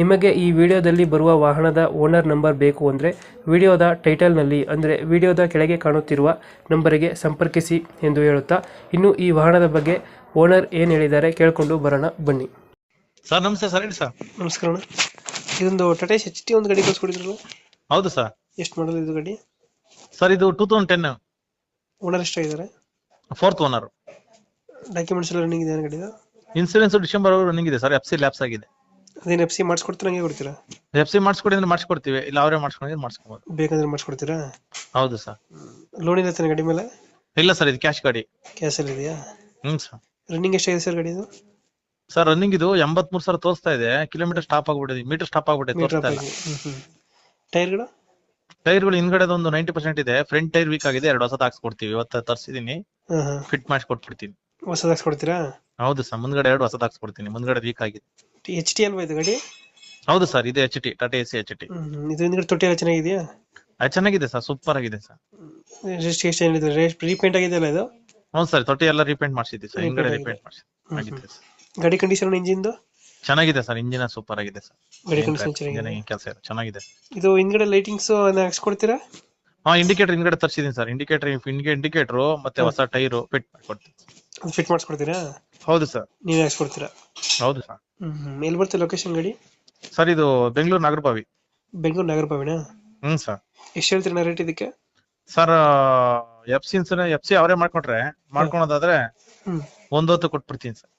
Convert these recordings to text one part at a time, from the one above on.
ನಿಮಗೆ ಈ ವಿಡಿಯೋದಲ್ಲಿ ಬರುವ ವಾಹನದ ಓನರ್ ನಂಬರ್ ಬೇಕು ಅಂದರೆ ವಿಡಿಯೋದ ಟೈಟಲ್ನಲ್ಲಿ ಅಂದರೆ ವಿಡಿಯೋದ ಕೆಳಗೆ ಕಾಣುತ್ತಿರುವ ನಂಬರಿಗೆ ಸಂಪರ್ಕಿಸಿ ಎಂದು ಹೇಳುತ್ತಾ ಇನ್ನು ಈ ವಾಹನದ ಬಗ್ಗೆ ಓನರ್ ಏನು ಹೇಳಿದ್ದಾರೆ ಕೇಳಿಕೊಂಡು ಬರೋಣ ಬನ್ನಿ. ಸರ್ ನಮಸ್ತೆ ಸರ್ ಹೇಳಿ ಸರ್. ನಮಸ್ಕಾರ ಅಣ್ಣ. ಇದೊಂದು ಟಾಟಾ ಎಚ್ ಟಿ ಒಂದು ಗಾಡಿ ಕಳ್ಸ್ಕೊಡಿದ್ರಲ್ಲ? ಹೌದು ಸರ್. ಎಷ್ಟು ಮಾಡಲ್ ಇದು ಗಾಡಿ? ಸರ್ ಇದು ಟೂ ತೌಸಂಡ್ ಟೆನ್ ಓನರ್ ಎಷ್ಟಾಗಿದ್ದಾರೆ ಫೋರ್ತ್ ಓನರ್ ಡಾಕ್ಯುಮೆಂಟ್ಸ್ ಎಲ್ಲ ರನ್ನಿಂಗ್ ಇದೆ ಗಾಡಿದು? ಇನ್ಸೂರೆನ್ಸ್ ಡಿಸೆಂಬರ್ ರನ್ನಿಂಗ್ ಇದೆ ಸರ್ ಎಫ್ ಸಿ ಲ್ಯಾಪ್ಸ್ ಆಗಿದೆ. ಅದೇನು ಎಫ್ ಸಿ ಮಾಡಿಸ್ಕೊಡ್ತೀರಾ ಹಂಗೆ ಕೊಡ್ತೀರಾ? ಎಫ್ ಸಿ ಮಾಡಿಸ್ಕೊಡಿ ಅಂದ್ರೆ ಮಾಡಿಸ್ಕೊಡ್ತೀವಿ ಇಲ್ಲ ಅವರೇ ಮಾಡಿಸ್ಕೊಂಡಿದ್ರೆ ಮಾಡಿಸ್ಕೊಬೋದು. ಬೇಕಂದ್ರೆ ಮಾಡಿಸ್ಕೊಡ್ತೀರಾ? ಹೌದು ಸರ್. ಲೋನ್ ಇಲ್ಲ ತಾನೆ ಗಾಡಿ ಮೇಲೆ? ಇಲ್ಲ ಸರ್ ಇದು ಕ್ಯಾಶ್ ಗಾಡಿ. ಕ್ಯಾಶಲ್ಲಿ ಇದೆಯಾ? ಹ್ಮ್ ಸರ್. ರನ್ನಿಂಗ್ ಎಷ್ಟಾಗಿದೆ ಸರ್ ಗಾಡಿದು ಸರ್ ರನ್ನಿಂಗ್ ಇದು ಎಂಬತ್ಮೂರು ಸಾವಿರ ತೋರಿಸ್ತಾ ಇದೆ ಕಿಲೋಮೀಟರ್ ಸ್ಟಾಪ್ ಆಗ್ಬಿಟ್ಟಿದೆ ಮೀಟರ್ ಸ್ಟಾಪ್ ಆಗ್ಬಿಟ್ಟಿದೆ ಮೀಟರ್ ತೋರಿಸ್ತಾ ಇಲ್ಲ. ಹ್ಞೂ ಹ್ಞೂ ಟೈರ್ಗಳು ಟೈರ್ಗಳು ಹಿಂದ್ಗಡೆ ಒಂದು ನೈಂಟಿ ಪರ್ಸೆಂಟ್ ಇದೆ ಫ್ರಂಟ್ ಟೈರ್ ವೀಕ್ ಆಗಿದೆ ಎರಡು ಹೊಸದು ಹಾಕ್ಸ್ಕೊಡ್ತೀವಿ ಇವತ್ತು ತರಿಸಿದೀನಿ. ಹಾಂ ಹಾಂ. ಫಿಟ್ ಮಾಡಿಸ್ಕೊಟ್ಬಿಡ್ತೀನಿ. ಹೊಸದು ಹಾಕ್ಸ್ಕೊಡ್ತೀರಾ? ಹೌದು ಸರ್ ಮುಂದ್ಗಡೆ ಎರಡು ಹೊಸದು ಹಾಕ್ಸ್ಕೊಡ್ತೀನಿ ಮುಂದ್ಗಡೆ ವೀಕ್ ಆಗಿದೆ. ಎಚ್ ಟಿ ಅಲ್ವಾ ಇದು ಗಾಡಿ? ಹೌದು ಸರ್ ಇದು H T Tata AC H T hmm ಇದು ಹಿಂದ್ಗಡೆ ತೊಟ್ಟಿ ಎಲ್ಲ ಚೆನ್ನಾಗಿದೆಯಾ? ಚೆನ್ನಾಗಿದೆ ಸರ್ ಸೂಪರ್ ಆಗಿದೆ ಸರ್. ರಿಜಿಸ್ಟ್ರೇಷನ್ ರೇಟ್ ರೀಪೇಂಟ್ ಆಗಿದೆಯಲ್ಲ ಇದು? ಹೌದು ಸರ್ ತೊಟ್ಟಿ ಎಲ್ಲ ರೀಪೇಂಟ್ ಮಾಡಿಸಿದ್ವಿ ಸರ್ ಹಿಂಗಡೆ Repaint ರೀಪೇಂಟ್ ಮಾಡಿಸಿ ಹ್ಮ್, ಆಗಿದೆ ಸರ್. ಗಾಡಿ ಕಂಡೀಷನ್ ಇಂಜಿನ್ದು ಚೆನ್ನಾಗಿದೆ ಸರ್ ಇಂಜಿನ್ ಸೂಪರ್ ಆಗಿದೆ ಸರ್. ಗಾಡಿ ಕಂಡೀಷನ್ ಚೆನ್ನಾಗಿದೆ. ಕೆಲಸ ಇದೆ ಚೆನ್ನಾಗಿದೆ. ಇದು ಹಿಂದ್ಗಡೆ ಲೈಟಿಂಗ್ಸ್ ಹಾಕ್ಸ್ಕೊಡ್ತೀರಾ? ಹಾ ಇಂಡಿಕೇಟರ್ ಹಿಂದ್ಗಡೆ ತರಿಸಿದೀನಿ ಸರ್ ಇಂಡಿಕೇಟರ್ ಇಂಡಿಕೇಟರ್ ಮತ್ತೆ ಹೊಸ ಟೈರು ಫಿಟ್ ಮಾಡ್ಕೊಡ್ತೀನಿ. ಅದು ಫಿಟ್ ಮಾಡಿಸ್ಕೊಡ್ತೀರಾ? ಹೌದು ಸರ್. ನೀವೇ ಹಾಕ್ಸ್ಕೊಡ್ತೀರಾ ಹೌದು ಸರ್. ಹ್ಮ್. ಎಲ್ಲಿ ಬರುತ್ತೆ ಲೊಕೇಶನ್ ಗಾಡಿ? ಸರ್ ಇದು ಬೆಂಗಳೂರು ನಾಗರಬಾವಿ ಬೆಂಗಳೂರು ನಾಗರ ಹ್ಮ್ ಸರ್. ಎಷ್ಟು ಹೇಳ್ತೀರಾ ರೇಟ್ ಇದಕ್ಕೆ? Sir F C F C ಅವರೇ ಮಾಡ್ಕೊಟ್ರೆ ಮಾಡ್ಕೊಳೋದಾದ್ರೆ ಹ್ಮ್. ಒಂದ್ ಹೊತ್ತು ಕೊಟ್ಬಿಡ್ತೀನಿ ಸರ್.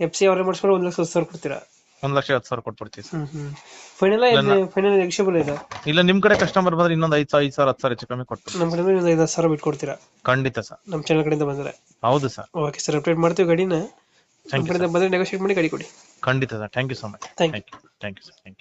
ಎಫ್ ಸಿ ಅವರೇ ಮಾಡಿಸ್ಕೊಂಡು ಒಂದು ಲಕ್ಷ ಹತ್ತು ಸಾವಿರ ಕೊಡ್ತೀರಾ? ಒಂದ್ ಲಕ್ಷ ಹತ್ತು ಸಾವಿರ ಕೊಟ್ಬಿಡ್ತೀನಿ ಸರ್. ಹ್ಮ್ ಹ್ಮ್. ಫೈನಲ್ ಫೈನಲ್ ಎಕ್ಸೆಬಲ್ ಇದೆ? ಇಲ್ಲ ನಿಮ್ ಕಡೆ ಕಸ್ಟಮರ್ ಬಂದ್ರೆ ಇನ್ನೊಂದ್ ಐದು ಸಾವಿರ ಐದು ಸಾವಿರ ಹತ್ತು ಸಾವಿರ ಹೆಚ್ಚು ಕಮ್ಮಿ ಕೊಟ್ಟು ನಮ್ಮ ಕಡೆ ಒಂದು ಐದು ಸಾವಿರ ಬಿಟ್ಟು ಕೊಡ್ತೀರಾ ಖಂಡಿತ ಸರ್. ನಮ್ಮ ಚಾನಲ್ ಕಡೆಯಿಂದ ಬಂದ್ರೆ? ಹೌದು ಸರ್. ಓಕೆ ಸರ್ ಅಪ್ಡೇಟ್ ಮಾಡ್ತೀವಿ ಗಾಡಿನ. ಥ್ಯಾಂಕ್ ಯು ಬಂದರೆ ನೆಗೋಷಿಯೇಟ್ ಮಾಡಿ ಗಾಡಿ ಕೊಡಿ. ಖಂಡಿತ sir thank you so much Thank you. Thank you thank you sir thank you